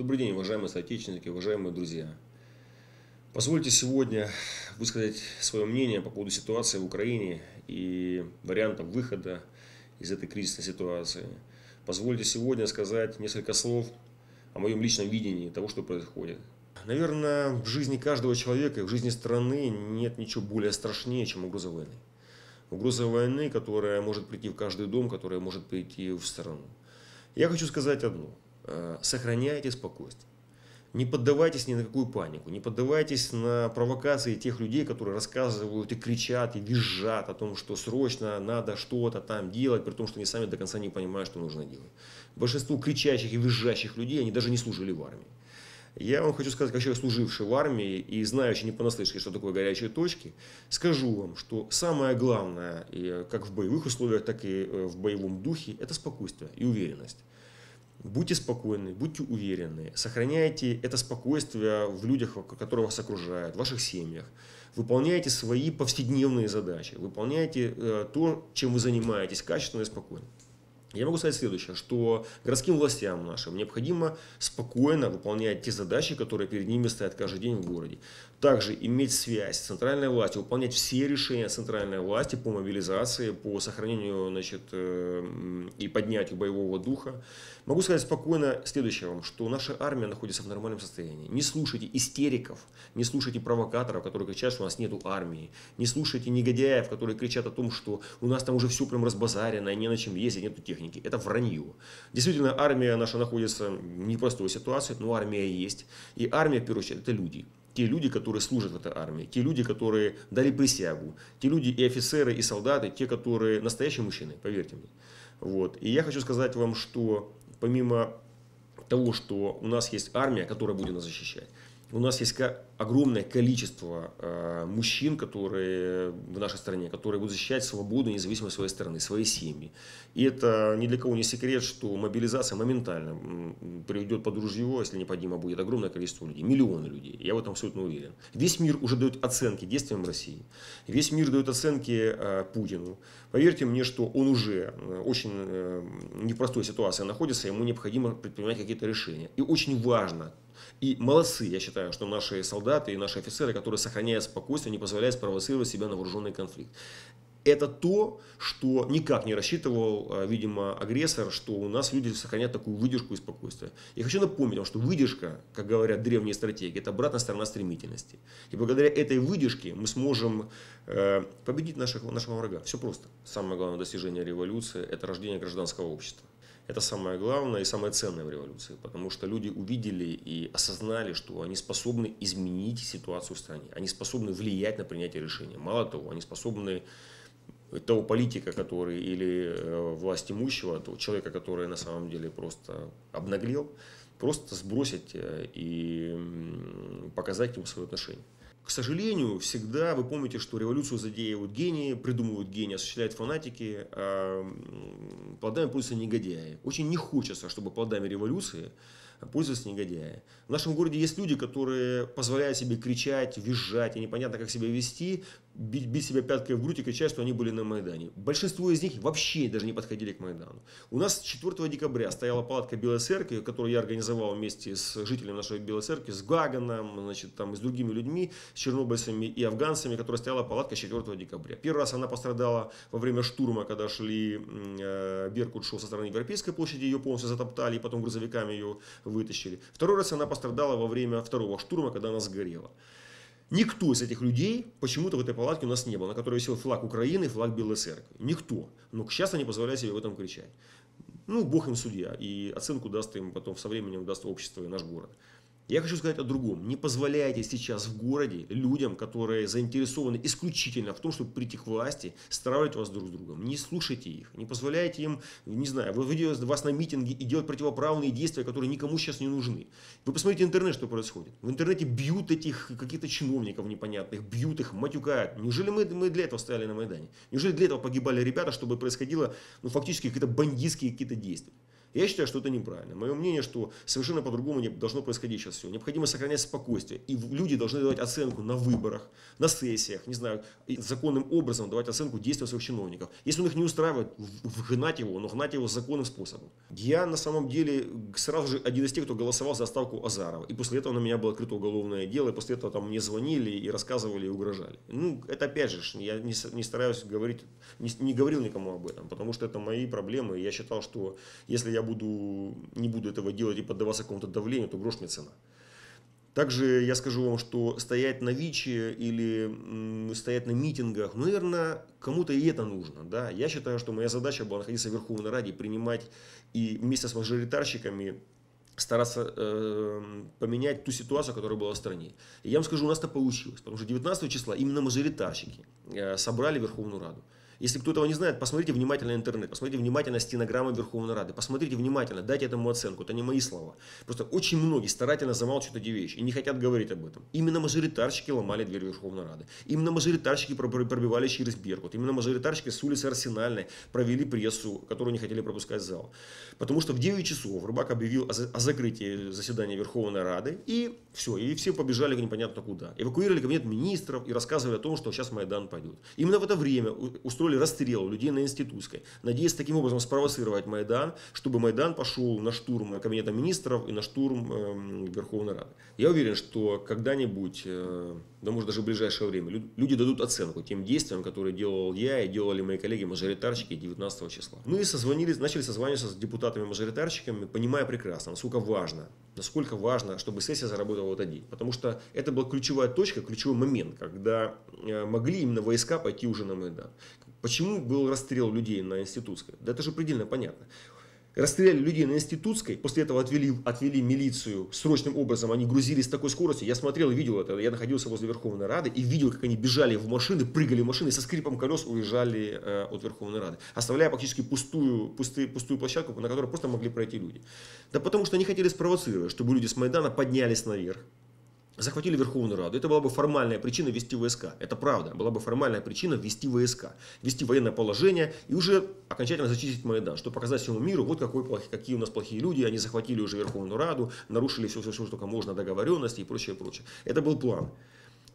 Добрый день, уважаемые соотечественники, уважаемые друзья. Позвольте сегодня высказать свое мнение по поводу ситуации в Украине и вариантов выхода из этой кризисной ситуации. Позвольте сегодня сказать несколько слов о моем личном видении того, что происходит. Наверное, в жизни каждого человека и в жизни страны нет ничего более страшнее, чем угроза войны. Угроза войны, которая может прийти в каждый дом, которая может прийти в страну. Я хочу сказать одно. Э, сохраняйте спокойствие. Не поддавайтесь ни на какую панику, не поддавайтесь на провокации тех людей, которые рассказывают и кричат, и визжат о том, что срочно надо что-то там делать, при том, что они сами до конца не понимают, что нужно делать. Большинство кричащих и визжащих людей, они даже не служили в армии. Я вам хочу сказать, как человек, служивший в армии и знающий не понаслышке, что такое горячие точки, скажу вам, что самое главное, как в боевых условиях, так и э, в боевом духе, это спокойствие и уверенность. Будьте спокойны, будьте уверены, сохраняйте это спокойствие в людях, которые вас окружают, в ваших семьях. Выполняйте свои повседневные задачи, выполняйте э, то, чем вы занимаетесь, качественно и спокойно. Я могу сказать следующее, что городским властям нашим необходимо спокойно выполнять те задачи, которые перед ними стоят каждый день в городе. Также иметь связь с центральной властью, выполнять все решения центральной власти по мобилизации, по сохранению значит, э, и поднятию боевого духа. Могу сказать спокойно следующее вам, что наша армия находится в нормальном состоянии. Не слушайте истериков, не слушайте провокаторов, которые кричат, что у нас нет армии. Не слушайте негодяев, которые кричат о том, что у нас там уже все прям разбазарено, не на чем ездить, нету техники техники. Это вранье. Действительно, армия наша находится в непростой ситуации, но армия есть. И армия, в первую очередь, это люди. Те люди, которые служат в этой армии, те люди, которые дали присягу, те люди и офицеры, и солдаты, те, которые настоящие мужчины, поверьте мне. Вот. И я хочу сказать вам, что помимо того, что у нас есть армия, которая будет нас защищать, у нас есть огромное количество э, мужчин, которые в нашей стране, которые будут защищать свободу и независимость своей страны, своей семьи. И это ни для кого не секрет, что мобилизация моментально приведет под ружье, если необходимо будет, огромное количество людей, миллионы людей. Я в этом абсолютно уверен. Весь мир уже дает оценки действиям России. Весь мир дает оценки э, Путину. Поверьте мне, что он уже э, очень э, непростой ситуации находится, ему необходимо предпринимать какие-то решения. И очень важно, и молодцы, я считаю, что наши солдаты и наши офицеры, которые сохраняют спокойствие, не позволяют спровоцировать себя на вооруженный конфликт. Это то, что никак не рассчитывал, а, видимо, агрессор, что у нас люди сохранят такую выдержку и спокойствие. Я хочу напомнить вам, что выдержка, как говорят древние стратегии, это обратная сторона стремительности. И благодаря этой выдержке мы сможем э, победить наших, нашего врага. Все просто. Самое главное достижение революции – это рождение гражданского общества. Это самое главное и самое ценное в революции, потому что люди увидели и осознали, что они способны изменить ситуацию в стране, они способны влиять на принятие решений. Мало того, они способны того политика, который или э, власть имущего, того человека, который на самом деле просто обнаглел, просто сбросить э, и показать ему свое отношение. К сожалению, всегда вы помните, что революцию задеивают гении, придумывают гении, осуществляют фанатики, а плодами пользуются негодяи. Очень не хочется, чтобы плодами революции пользовались негодяи. В нашем городе есть люди, которые позволяют себе кричать, визжать и непонятно как себя вести, бить, бить себя пяткой в грудь и кричать, что они были на Майдане. Большинство из них вообще даже не подходили к Майдану. У нас 4 декабря стояла палатка Белой Церкви, которую я организовал вместе с жителями нашей Белой Церкви, с Гаганом, значит, там, с другими людьми, с чернобыльцами и афганцами, которая стояла палатка 4 декабря. Первый раз она пострадала во время штурма, когда шли, э, Беркут шел со стороны Европейской площади, ее полностью затоптали, и потом грузовиками ее вытащили. Второй раз она пострадала во время второго штурма, когда она сгорела. Никто из этих людей почему-то в этой палатке у нас не было, на которой висел флаг Украины, флаг Белой Церкви. Никто. Но сейчас они позволяют себе в этом кричать. Ну, Бог им судья, и оценку даст им потом со временем даст общество и наш город. Я хочу сказать о другом. Не позволяйте сейчас в городе людям, которые заинтересованы исключительно в том, чтобы прийти к власти, стравливать вас друг с другом. Не слушайте их. Не позволяйте им, не знаю, выводить вас на митинги и делать противоправные действия, которые никому сейчас не нужны. Вы посмотрите интернет, что происходит. В интернете бьют этих каких-то чиновников непонятных, бьют их, матюкают. Неужели мы, мы для этого стояли на Майдане? Неужели для этого погибали ребята, чтобы происходило ну, фактически какие-то бандитские какие-то действия? Я считаю, что это неправильно. Мое мнение, что совершенно по-другому должно происходить сейчас все. Необходимо сохранять спокойствие. И люди должны давать оценку на выборах, на сессиях, не знаю, законным образом давать оценку действиям своих чиновников. Если он их не устраивает, вгнать его, но гнать его законным способом. Я на самом деле сразу же один из тех, кто голосовал за отставку Азарова. И после этого на меня было открыто уголовное дело, и после этого там мне звонили и рассказывали, и угрожали. Ну, это опять же, я не, не стараюсь говорить, не, не говорил никому об этом, потому что это мои проблемы. Я считал, что если я буду, не буду этого делать и поддаваться какому-то давлению, то грош мне цена. Также я скажу вам, что стоять на ВИЧе или стоять на митингах, ну, наверное, кому-то и это нужно. Да? Я считаю, что моя задача была находиться в Верховной Раде, принимать и вместе с мажоритарщиками стараться э, поменять ту ситуацию, которая была в стране. И я вам скажу, у нас это получилось, потому что 19 числа именно мажоритарщики э, собрали Верховную Раду. Если кто этого не знает, посмотрите внимательно интернет, посмотрите внимательно стенограммы Верховной Рады, посмотрите внимательно, дайте этому оценку, это не мои слова. Просто очень многие старательно замалчивают эти вещи и не хотят говорить об этом. Именно мажоритарщики ломали дверь Верховной Рады. Именно мажоритарщики пробивали через Беркут. Именно мажоритарщики с улицы Арсенальной провели прессу, которую не хотели пропускать в зал. Потому что в 9 часов Рыбак объявил о закрытии заседания Верховной Рады и все, и все побежали непонятно куда. Эвакуировали кабинет министров и рассказывали о том, что сейчас Майдан пойдет. Именно в это время устроили устроили расстрел людей на Институтской, надеясь таким образом спровоцировать Майдан, чтобы Майдан пошел на штурм Кабинета министров и на штурм э, Верховной Рады. Я уверен, что когда-нибудь, э, да может даже в ближайшее время, люди дадут оценку тем действиям, которые делал я и делали мои коллеги-мажоритарщики 19 числа. Мы созвонились, начали созваниваться с депутатами-мажоритарщиками, понимая прекрасно, насколько важно, насколько важно, чтобы сессия заработала этот день. Потому что это была ключевая точка, ключевой момент, когда э, могли именно войска пойти уже на Майдан. Почему был расстрел людей на Институтской? Да это же предельно понятно. Расстреляли людей на Институтской, после этого отвели, отвели милицию срочным образом, они грузились с такой скоростью. Я смотрел и видел это, я находился возле Верховной Рады и видел, как они бежали в машины, прыгали в машины со скрипом колес уезжали э, от Верховной Рады, оставляя практически пустую, пустую, пустую площадку, на которой просто могли пройти люди. Да потому что они хотели спровоцировать, чтобы люди с Майдана поднялись наверх, захватили Верховную Раду. Это была бы формальная причина ввести войска. Это правда. Была бы формальная причина ввести войска. Ввести военное положение и уже окончательно зачистить Майдан. Чтобы показать всему миру, вот какой, какие у нас плохие люди. Они захватили уже Верховную Раду, нарушили все, все, все что только можно, договоренности и прочее, прочее. Это был план.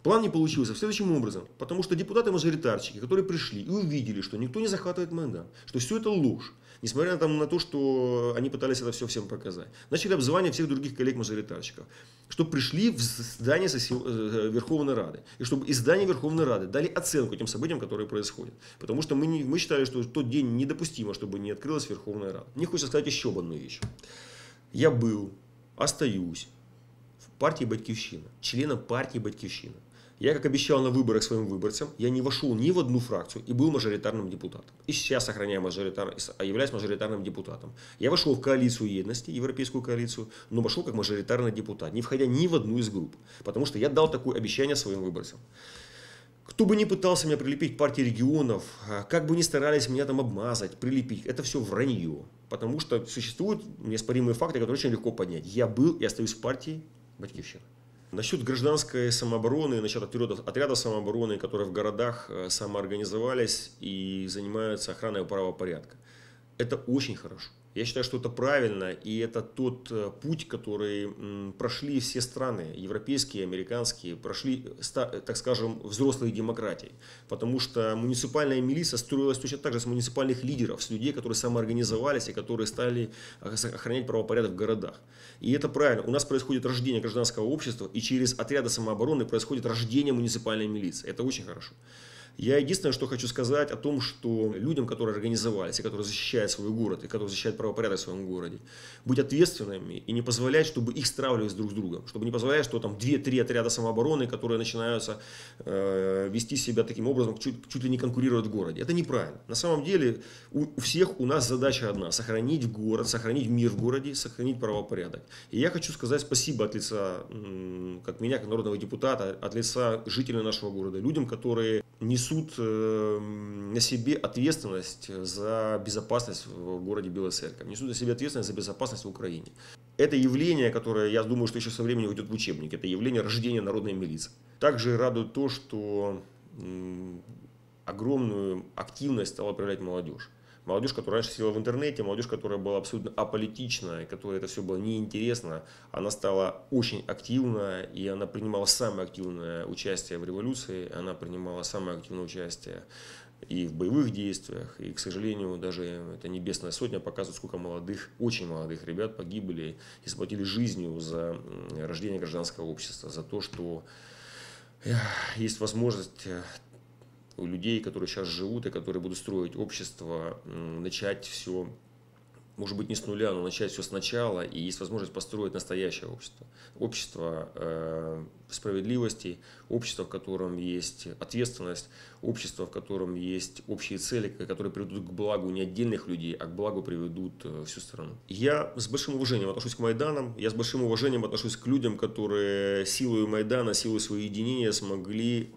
План не получился следующим образом, потому что депутаты-мажоритарщики, которые пришли и увидели, что никто не захватывает Майдан, что все это ложь, несмотря на, там, на то, что они пытались это все всем показать, начали обзванивать всех других коллег-мажоритарщиков, чтобы пришли в здание э, Верховной Рады, и чтобы из здания Верховной Рады дали оценку тем событиям, которые происходят. Потому что мы, не, мы считали, что тот день недопустимо, чтобы не открылась Верховная Рада. Мне хочется сказать еще одну вещь. Я был, остаюсь в партии «Батькивщина», членом партии «Батькивщина». Я, как обещал на выборах своим выборцам, я не вошел ни в одну фракцию и был мажоритарным депутатом. И сейчас сохраняю мажоритар, являюсь мажоритарным депутатом. Я вошел в коалицию едности, европейскую коалицию, но вошел как мажоритарный депутат, не входя ни в одну из групп. Потому что я дал такое обещание своим выборцам. Кто бы ни пытался меня прилепить к партии регионов, а, как бы ни старались меня там обмазать, прилепить, это все вранье. Потому что существуют неоспоримые факты, которые очень легко поднять. Я был и остаюсь в партии Батькивщина. Насчет гражданской самообороны, насчет отрядов, отрядов самообороны, которые в городах э, самоорганизовались и занимаются охраной правопорядка. Это очень хорошо. Я считаю, что это правильно, и это тот э, путь, который прошли все страны, европейские, американские, прошли, так скажем, взрослые демократии. Потому что муниципальная милиция строилась точно так же с муниципальных лидеров, с людей, которые самоорганизовались и которые стали охранять правопорядок в городах. И это правильно. У нас происходит рождение гражданского общества, и через отряды самообороны происходит рождение муниципальной милиции. Это очень хорошо. Я единственное, что хочу сказать о том, что людям, которые организовались, и которые защищают свой город, и которые защищают правопорядок в своем городе, быть ответственными и не позволять, чтобы их стравливались друг с другом, чтобы не позволять, что там 2-3 отряда самообороны, которые начинаются э, вести себя таким образом, чуть, чуть ли не конкурируют в городе. Это неправильно. На самом деле у, у всех у нас задача одна – сохранить город, сохранить мир в городе, сохранить правопорядок. И я хочу сказать спасибо от лица, как меня, как народного депутата, от лица жителей нашего города, людям, которые несут э, на себе ответственность за безопасность в городе Белая Церковь, несут на себе ответственность за безопасность в Украине. Это явление, которое, я думаю, что еще со временем уйдет в учебник, это явление рождения народной милиции. Также радует то, что огромную активность стала проявлять молодежь. Молодежь, которая раньше сидела в интернете, молодежь, которая была абсолютно аполитична, и которой это все было неинтересно, она стала очень активна, и она принимала самое активное участие в революции, она принимала самое активное участие и в боевых действиях, и, к сожалению, даже эта небесная сотня показывает, сколько молодых, очень молодых ребят погибли и заплатили жизнью за рождение гражданского общества, за то, что есть возможность э, у людей, которые сейчас живут и которые будут строить общество, начать все может быть, не с нуля, но начать все сначала, и есть возможность построить настоящее общество. Общество э, справедливости, общество, в котором есть ответственность, общество, в котором есть общие цели, которые приведут к благу не отдельных людей, а к благу приведут э, всю страну. Я с большим уважением отношусь к Майданам, я с большим уважением отношусь к людям, которые силой Майдана, силой своего единения смогли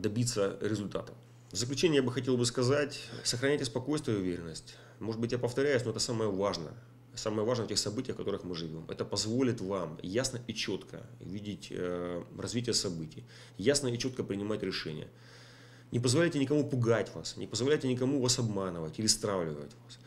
добиться результата. В заключение я бы хотел бы сказать, сохраняйте спокойствие и уверенность. Может быть, я повторяюсь, но это самое важное. Самое важное в тех событиях, в которых мы живем. Это позволит вам ясно и четко видеть э, развитие событий, ясно и четко принимать решения. Не позволяйте никому пугать вас, не позволяйте никому вас обманывать или стравливать вас.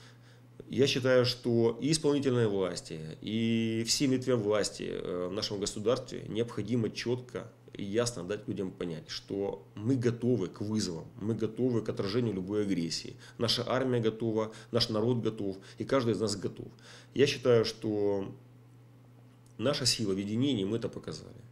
Я считаю, что и исполнительной власти, и всем ветвям власти э, в нашем государстве необходимо четко и ясно дать людям понять, что мы готовы к вызовам, мы готовы к отражению любой агрессии. Наша армия готова, наш народ готов, и каждый из нас готов. Я считаю, что наша сила в единении, мы это показали.